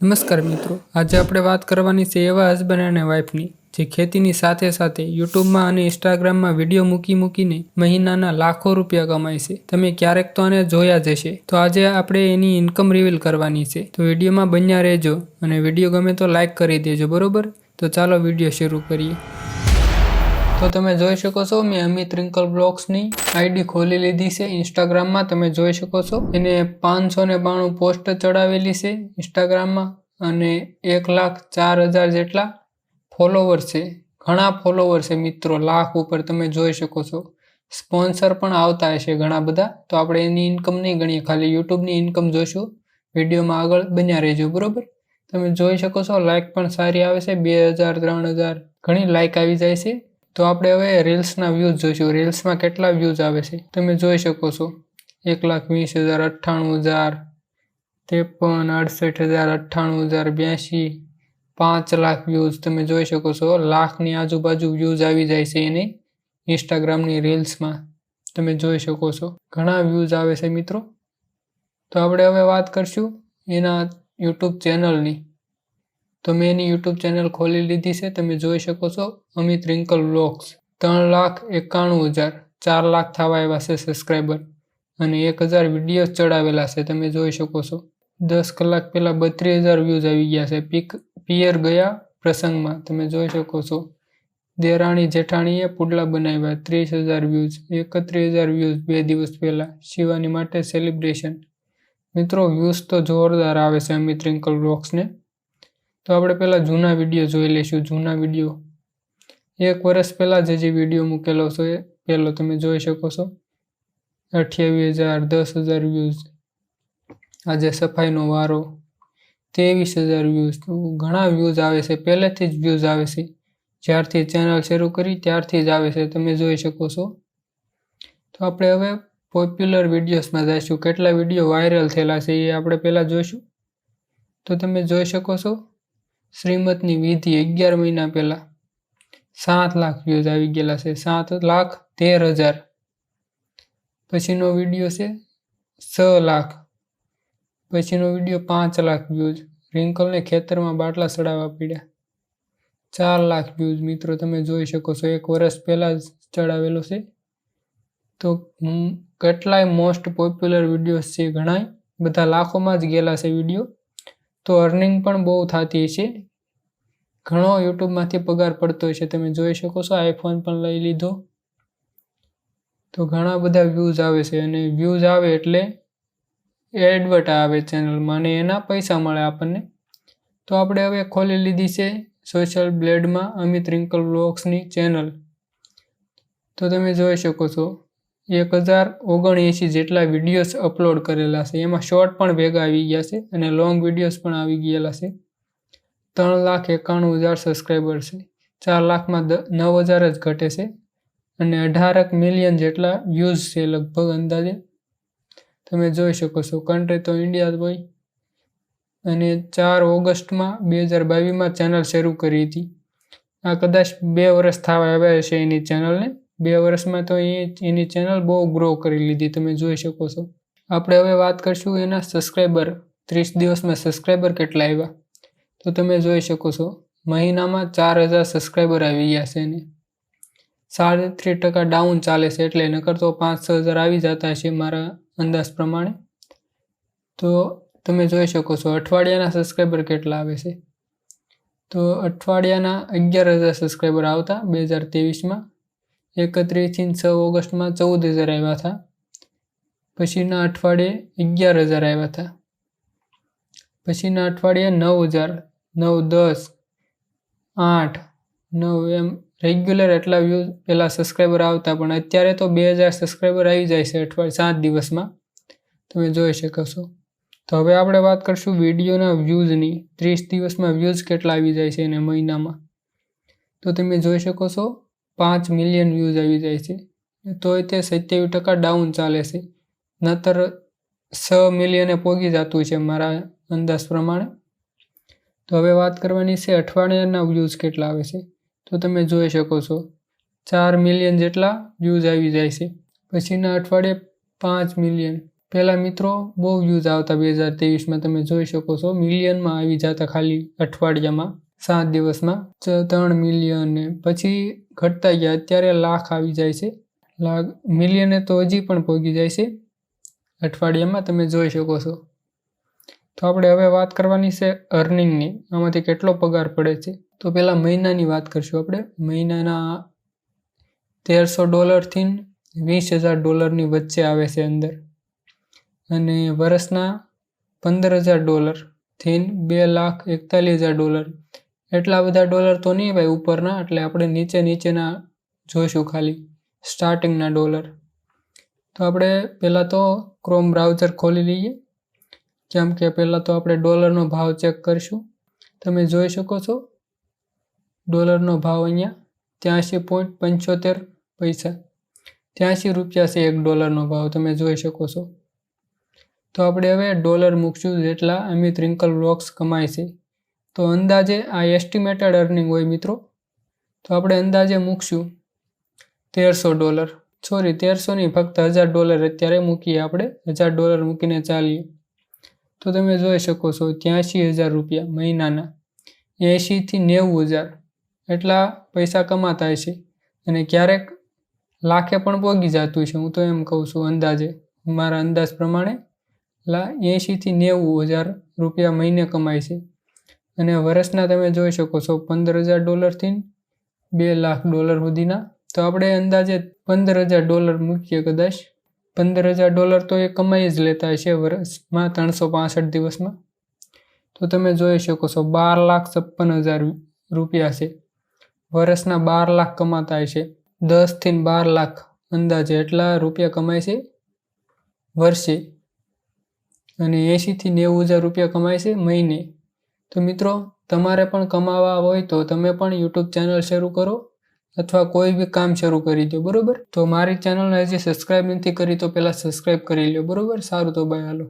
નમસ્કાર મિત્રો, આજે આપણે વાત કરવાની છે એવા હસબન્ડ અને વાઈફની જે ખેતીની સાથે સાથે યુટ્યુબમાં અને ઇન્સ્ટાગ્રામમાં વીડિયો મૂકી મૂકીને મહિનાના લાખો રૂપિયા કમાય છે. તમે ક્યારેક તો આને જોયા જ હશે. તો આજે આપણે એની ઇન્કમ રિવીલ કરવાની છે. તો વિડીયોમાં બન્યા રહેજો અને વીડિયો ગમે તો લાઇક કરી દેજો, બરોબર? તો ચાલો વીડિયો શરૂ કરીએ. તો તમે જોઈ શકો છો, મેં અમિત રિંકલ બ્લોગ્સની આઈડી ખોલી લીધી છે ઇન્સ્ટાગ્રામમાં તમે જોઈ શકો છો, એને પાંચસો ને બાણું પોસ્ટ ચડાવેલી છે ઇન્સ્ટાગ્રામમાં અને એક લાખ ચાર હજાર જેટલા ફોલોવર છે. ઘણા ફોલોવર છે મિત્રો, લાખ ઉપર તમે જોઈ શકો છો. સ્પોન્સર પણ આવતા હશે ઘણા બધા. તો આપણે એની ઇન્કમ નહીં ગણીએ, ખાલી યુટ્યુબની ઇન્કમ જોઈશું વિડીયોમાં આગળ બન્યા રહેજો, બરાબર? તમે જોઈ શકો છો લાઇક પણ સારી આવે છે, બે હજાર, ત્રણ હજાર ઘણી લાઇક આવી જાય છે. તો આપણે હવે રીલ્સના વ્યૂઝ જોઈશું. રીલ્સમાં કેટલા વ્યૂઝ આવે છે? તમે જોઈ શકો છો. એક લાખ વીસ હજાર, અઠ્ઠાણું હજાર, ત્રેપન, અડસઠ હજાર, અઠ્ઠાણું હજાર બ્યાસી પાંચ લાખ વ્યૂઝ તમે જોઈ શકો છો. લાખની આજુબાજુ વ્યૂઝ આવી જાય છે એની ઇન્સ્ટાગ્રામની રીલ્સમાં. તમે જોઈ શકો છો. ઘણા વ્યૂઝ આવે છે મિત્રો. તો આપણે હવે વાત કરશું એના યુટ્યુબ ચેનલની તો મેં એની યુટ્યુબ ચેનલ ખોલી લીધી છે, તમે જોઈ શકો છો, અમિત રિંકલ વ્લોગ્સ ત્રણ લાખ એકાણું હજાર, ચાર લાખ થવા એવા છે સબસ્ક્રાઈબર અને એક હજાર વીડિયો ચડાવેલા છે, તમે જોઈ શકો છો. દસ કલાક પહેલાં બત્રીસ હજાર વ્યૂઝ આવી ગયા છે. પીક પિયર ગયા પ્રસંગમાં, તમે જોઈ શકો છો. દેરાણી જેઠાણીએ પુડલા બનાવ્યા, ત્રીસ હજાર વ્યૂઝ એકત્રીસ હજાર વ્યૂઝ બે દિવસ પહેલાં, શિવાની માટે સેલિબ્રેશન મિત્રો વ્યૂઝ તો જોરદાર આવે છે અમિત રિંકલ વ્લોગ્સને તો આપણે પહેલાં જૂના વીડિયો જોઈ લઈશું. જૂના વીડિયો એક વર્ષ પહેલાં જે જે વીડિયો મૂકેલો છે એ પહેલો તમે જોઈ શકો છો. અઠ્યાવીસ હજાર, દસ હજાર વ્યૂઝ આજે સફાઈનો વારો, ત્રેવીસ હજાર વ્યૂઝ ઘણા વ્યૂઝ આવે છે. પહેલેથી જ વ્યૂઝ આવે છે. જ્યારથી ચેનલ શરૂ કરી ત્યારથી જ આવે છે. તમે જોઈ શકો છો. તો આપણે હવે પોપ્યુલર વિડીયોઝમાં જઈશું. કેટલા વીડિયો વાયરલ થયેલા છે એ આપણે પહેલાં જોઈશું. તો તમે જોઈ શકો છો. શ્રીમતની વિધિ અગિયાર મહિના પહેલાં સાત લાખ વ્યૂઝ આવી ગયેલા છે. સાત લાખ તેર હજાર. પછીનો વીડિયો છે છ લાખ. પછીનો વીડિયો પાંચ લાખ વ્યૂઝ રિંકલને ખેતરમાં બાટલા ચડાવવા પડ્યા. ચાર લાખ વ્યૂઝ મિત્રો, તમે જોઈ શકો છો, એક વર્ષ પહેલાં જ ચડાવેલો છે. તો કેટલાય મોસ્ટ પોપ્યુલર વિડીયોઝ છે ઘણાય. બધા લાખોમાં જ ગયેલા છે વીડિયો. તો અર્નિંગ પણ બહુ થતી છે ઘણો યુટ્યુબમાંથી પગાર પડતો છે તમે જોઈ શકો છો આઈફોન પણ લઈ લીધો. તો ઘણા બધા વ્યૂઝ આવે છે અને વ્યૂઝ આવે એટલે એડવર્ટ આવે ચેનલમાં અને એના પૈસા મળે આપણને. તો આપણે હવે ખોલી લીધી છે સોશિયલ બ્લેડમાં અમિત રિંકલ વ્લોગ્સની ચેનલ તો તમે જોઈ શકો છો એક હજાર ઓગણએંસી જેટલા વિડીયોઝ અપલોડ કરેલા છે. એમાં શોર્ટ પણ ભેગા આવી ગયા છે અને લોંગ વિડીયોઝ પણ આવી ગયેલા છે. ત્રણ લાખ એકાણું હજાર સબસ્ક્રાઈબર છે. ચાર લાખમાં નવ હજાર જ ઘટે છે. અને અઢારક મિલિયન જેટલા વ્યૂઝ છે લગભગ અંદાજે. તમે જોઈ શકો છો કન્ટ્રી તો ઇન્ડિયા જ હોય. અને ચાર ઓગસ્ટમાં બે હજાર બાવીસમાં ચેનલ શરૂ કરી હતી. આ કદાચ બે વર્ષ થવા આવ્યા હશે એની ચેનલને બે વર્ષમાં તો એ એની ચેનલ બહુ ગ્રો કરી લીધી, તમે જોઈ શકો છો. આપણે હવે વાત કરશું એના સબસ્ક્રાઈબર ત્રીસ દિવસમાં સબસ્ક્રાઈબર કેટલા આવ્યા? તો તમે જોઈ શકો છો, મહિનામાં ચાર હજાર સબસ્ક્રાઈબર આવી ગયા છે એને. સાડત્રીસ ટકા ડાઉન ચાલે છે એટલે નકર તો પાંચ છ હજાર આવી જતા છે મારા અંદાજ પ્રમાણે. તો તમે જોઈ શકો છો, અઠવાડિયાના સબસ્ક્રાઈબર કેટલા આવે છે? તો અઠવાડિયાના અગિયાર હજાર સબસ્ક્રાઈબર આવતા, બે હજાર ત્રેવીસમાં. એકત્રીસથી છ ઓગસ્ટમાં ચૌદ હજાર આવ્યા હતા. પછીના અઠવાડિયે અગિયાર હજાર આવ્યા હતા. પછીના અઠવાડિયે નવ હજાર, નવ, દસ, આઠ, નવ એમ રેગ્યુલર એટલા વ્યૂઝ પહેલાં સબસ્ક્રાઈબર આવતા, પણ અત્યારે તો બે હજાર સબસ્ક્રાઈબર આવી જાય છે અઠવાડિયે સાત દિવસમાં. તમે જોઈ શકો છો. તો હવે આપણે વાત કરશું વિડીયોના વ્યૂઝની. ત્રીસ દિવસમાં વ્યૂઝ કેટલા આવી જાય છે એને મહિનામાં. તો તમે જોઈ શકો છો પાંચ મિલિયન વ્યૂઝ આવી જાય છે. તોય તે સત્યાવીસ ટકા ડાઉન ચાલે છે. નતર છ મિલિયને પોગી જતું છે મારા અંદાજ પ્રમાણે. તો હવે વાત કરવાની છે અઠવાડિયાના વ્યૂઝ કેટલા આવે છે. તો તમે જોઈ શકો છો. ચાર મિલિયન જેટલા વ્યૂઝ આવી જાય છે. પછીના અઠવાડિયે પાંચ મિલિયન પહેલાં મિત્રો બહુ વ્યૂઝ આવતા બે હજાર ત્રેવીસમાં તમે જોઈ શકો છો. મિલિયનમાં આવી જતા ખાલી અઠવાડિયામાં. સાત દિવસમાં ત્રણ મિલિયન પછી ઘટતા ગયા. અત્યારે લાખ આવી જાય છે. લાખ મિલિયને તો હજી પણ પહોંચી જાય છે. અઠવાડિયામાં તમે જોઈ શકો છો. તો આપણે હવે વાત કરવાની છે અર્નિંગની આમાંથી કેટલો પગાર પડે છે? તો પહેલાં મહિનાની વાત કરશું આપણે. મહિનાના તેરસો ડોલરથી વીસ હજાર ડોલરની વચ્ચે આવે છે અંદર. અને વર્ષના પંદર હજાર ડોલરથી બે લાખ એકતાલીસ હજાર ડોલર એટલા બધા ડોલર તો નહીં ભાઈ ઉપરના, એટલે આપણે નીચે નીચેના જોઈશું ખાલી સ્ટાર્ટિંગના ડોલર. તો આપણે પહેલાં તો ક્રોમ બ્રાઉઝર ખોલી લઈએ. જેમ કે પહેલાં તો આપણે ડોલરનો ભાવ ચેક કરીશું. તમે જોઈ શકો છો, ડોલરનો ભાવ અહીંયા ત્યાંસી પોઈન્ટ પંચોતેર પૈસા, ત્યાંસી રૂપિયા છે એક ડોલરનો ભાવ, તમે જોઈ શકો છો. તો આપણે હવે ડોલર મૂકશું, જેટલા અમિત રિંકલ બ્લોક્સ કમાય છે. તો અંદાજે આ એસ્ટિમેટેડ અર્નિંગ હોય મિત્રો. તો આપણે અંદાજે મૂકશું તેરસો ડોલર. સોરી તેરસો નહીં, ફક્ત હજાર ડોલર અત્યારે મૂકીએ આપણે. હજાર ડોલર મૂકીને ચાલીએ. તો તમે જોઈ શકો છો ત્યાંસી હજાર રૂપિયા મહિનાના. એંશીથી નેવું હજાર. એટલા પૈસા કમાતા હશે. અને ક્યારેક લાખે પણ પોગી જતું છે હું તો એમ કહું છું, અંદાજે. મારા અંદાજ પ્રમાણે લા એંશીથી નેવું હજાર રૂપિયા મહિને કમાય છે. અને વર્ષના તમે જોઈ શકો છો પંદર હજાર ડોલરથી બે લાખ ડોલર સુધીના. તો આપણે અંદાજે પંદર હજાર ડોલર મૂકીએ કદાચ. પંદર હજાર ડોલર તો એ કમાઈ જ લેતા હશે વર્ષમાં ત્રણસો પાસઠ દિવસમાં. તો તમે જોઈ શકો છો બાર લાખ છપ્પન હજાર રૂપિયા છે. વર્ષના બાર લાખ કમાતા હશે. દસથી બાર લાખ અંદાજે એટલા રૂપિયા કમાય છે વર્ષે. અને એંશીથી નેવું હજાર રૂપિયા કમાય છે મહિને. તો મિત્રો, તમારે પણ કમાવા હોય તો તમે પણ યુટ્યુબ ચેનલ શરૂ કરો અથવા કોઈ બી કામ શરૂ કરી દો, બરોબર? તો મારી ચેનલને હજી સબસ્ક્રાઈબ નથી કરી તો પહેલાં સબસ્ક્રાઈબ કરી લો બરોબર? સારું તો ભાઈ હાલો.